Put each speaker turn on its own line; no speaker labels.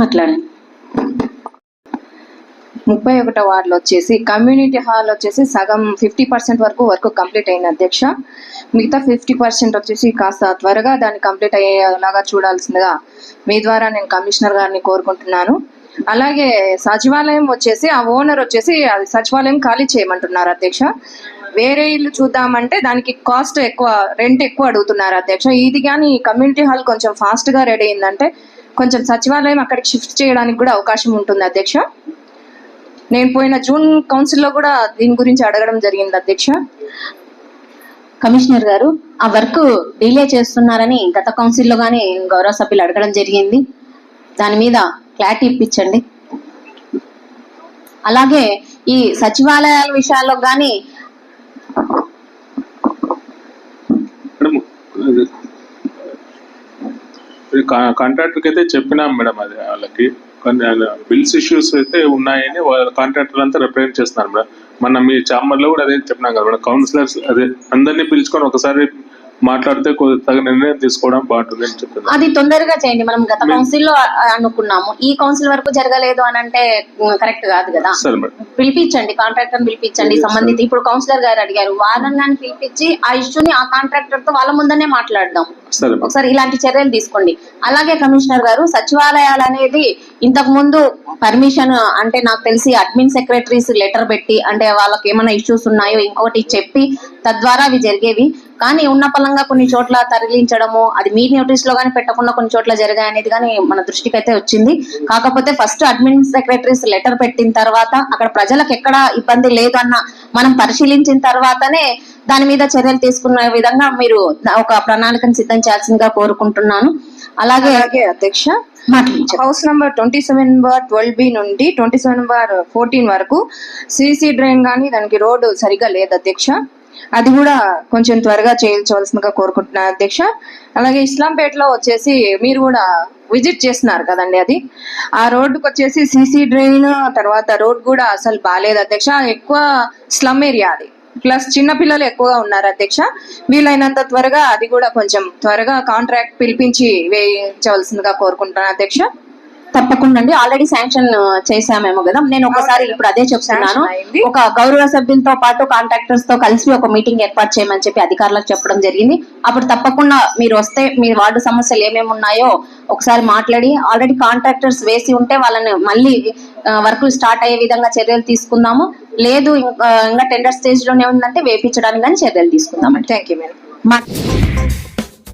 మాట్లాడండి
ముప్పై ఒకటో వార్డులో వచ్చేసి కమ్యూనిటీ హాల్ వచ్చేసి సగం ఫిఫ్టీ పర్సెంట్ వరకు వర్క్ కంప్లీట్ అయింది అధ్యక్ష. మిగతా ఫిఫ్టీ పర్సెంట్ వచ్చేసి కాస్త త్వరగా దాన్ని కంప్లీట్ అయ్యేలాగా చూడాల్సిందిగా మీ ద్వారా నేను కమిషనర్ గారిని కోరుకుంటున్నాను. అలాగే సచివాలయం వచ్చేసి ఆ ఓనర్ వచ్చేసి అది సచివాలయం ఖాళీ చేయమంటున్నారు అధ్యక్ష. వేరే ఇల్లు చూద్దామంటే దానికి కాస్ట్ ఎక్కువ రెంట్ ఎక్కువ అడుగుతున్నారు అధ్యక్ష. ఇది కానీ కమ్యూనిటీ హాల్ కొంచెం ఫాస్ట్గా రెడీ అయిందంటే కొంచెం సచివాలయం అక్కడికి షిఫ్ట్ చేయడానికి కూడా అవకాశం ఉంటుంది అధ్యక్ష. నేను పోయిన జూన్ కౌన్సిల్లో కూడా దీని గురించి అడగడం జరిగింది అధ్యక్ష.
కమిషనర్ గారు ఆ వర్క్ డిలే చేస్తున్నారని గత కౌన్సిల్లో కానీ గౌరవ సభ్యులు అడగడం జరిగింది. దాని మీద క్లారిటీ ఇప్పించండి. అలాగే ఈ సచివాలయాల విషయాల్లో కానీ
మేడం ఇది కాంట్రాక్టర్కి అయితే చెప్పినాం మేడం అది వాళ్ళకి. కొన్ని బిల్స్ ఇష్యూస్ అయితే ఉన్నాయని వాళ్ళ కాంట్రాక్టర్ అంతా రిప్రజెంట్ చేస్తున్నారు మేడం. మన మీ ఛాంబర్లో కూడా అదే చెప్పినాం కదా మేడం. కౌన్సిలర్స్ అదే అందరినీ పిలుచుకొని ఒకసారి మాట్లాడితే తగిన నిర్ణయం తీసుకోవడం బాగుంటుంది అని చెప్తున్నారు
అది తొందరగా చేయండి. మనం గత కౌన్సిల్లో అనుకున్నాము. ఈ కౌన్సిల్ వరకు జరగలేదు అని అంటే కరెక్ట్ కాదు కదా. పిలిపించండి కాంట్రాక్టర్ పిలిపించండి. సంబంధిత ఇప్పుడు కౌన్సిలర్ గారు అడిగారు కానీ పిలిపించి ఆ ఇష్యూని ఆ కాంట్రాక్టర్తో వాళ్ళ ముందనే మాట్లాడదాం. ఒకసారి ఇలాంటి చర్యలు తీసుకోండి. అలాగే కమిషనర్ గారు సచివాలయాలు అనేది ఇంతకు ముందు పర్మిషన్ అంటే నాకు తెలిసి అడ్మిన్ సెక్రటరీస్ లెటర్ పెట్టి అంటే వాళ్ళకి ఏమైనా ఇష్యూస్ ఉన్నాయో ఇంకొకటి చెప్పి తద్వారా అవి జరిగేవి. కానీ ఉన్న పలంగా కొన్ని చోట్ల తరలించడము అది మీ నోటీస్లో కానీ పెట్టకుండా కొన్ని చోట్ల జరిగాయి అనేది కానీ మన దృష్టికి అయితే వచ్చింది. కాకపోతే ఫస్ట్ అడ్మిన్ సెక్రటరీస్ లెటర్ పెట్టిన తర్వాత అక్కడ ప్రజలకు ఎక్కడ ఇబ్బంది లేదు అన్న మనం పరిశీలించిన తర్వాతనే దాని మీద చర్యలు తీసుకునే విధంగా మీరు ఒక ప్రణాళికను సిద్ధం చేయాల్సిందిగా కోరుకుంటున్నాను. అలాగే
అలాగే అధ్యక్ష house number twenty seven bar twelve B నుండి ట్వంటీ సెవెన్ బార్ ఫోర్టీన్ వరకు సిసి డ్రైన్ కానీ దానికి రోడ్డు సరిగా లేదు అధ్యక్ష. అది కూడా కొంచెం త్వరగా చేయించవలసిందిగా కోరుకుంటున్నాను అధ్యక్ష. అలాగే ఇస్లాంపేటలో వచ్చేసి మీరు కూడా విజిట్ చేస్తున్నారు కదండి అది. ఆ రోడ్డుకి వచ్చేసి సీసీ డ్రైన్ తర్వాత రోడ్ కూడా అసలు బాగాలేదు అధ్యక్ష. ఎక్కువ స్లమ్ ఏరియా అది. ప్లస్ చిన్న పిల్లలు ఎక్కువగా ఉన్నారు అధ్యక్ష. వీలైనంత త్వరగా అది కూడా కొంచెం త్వరగా కాంట్రాక్ట్ పిలిపించి వేయించవలసిందిగా కోరుకుంటున్నాను అధ్యక్ష.
తప్పకుండా అండి. ఆల్రెడీ శాంక్షన్ చేశామేమో కదా. నేను ఒకసారి. ఇప్పుడు అదే చెప్తున్నాను. ఒక గౌరవ సభ్యులతో పాటు కాంట్రాక్టర్స్తో కలిసి ఒక మీటింగ్ ఏర్పాటు చేయమని చెప్పి అధికారులకు చెప్పడం జరిగింది. అప్పుడు తప్పకుండా మీరు వస్తే మీ వార్డు సమస్యలు ఏమేమి ఉన్నాయో ఒకసారి మాట్లాడి ఆల్రెడీ కాంట్రాక్టర్స్ వేసి ఉంటే వాళ్ళని మళ్ళీ వర్క్ స్టార్ట్ అయ్యే విధంగా చర్యలు తీసుకుందాము. లేదు ఇంకా ఇంకా టెండర్ స్టేజ్లోనే ఉందంటే వేపించడానికి కానీ చర్యలు తీసుకుందాం
థ్యాంక్ యూ మేడం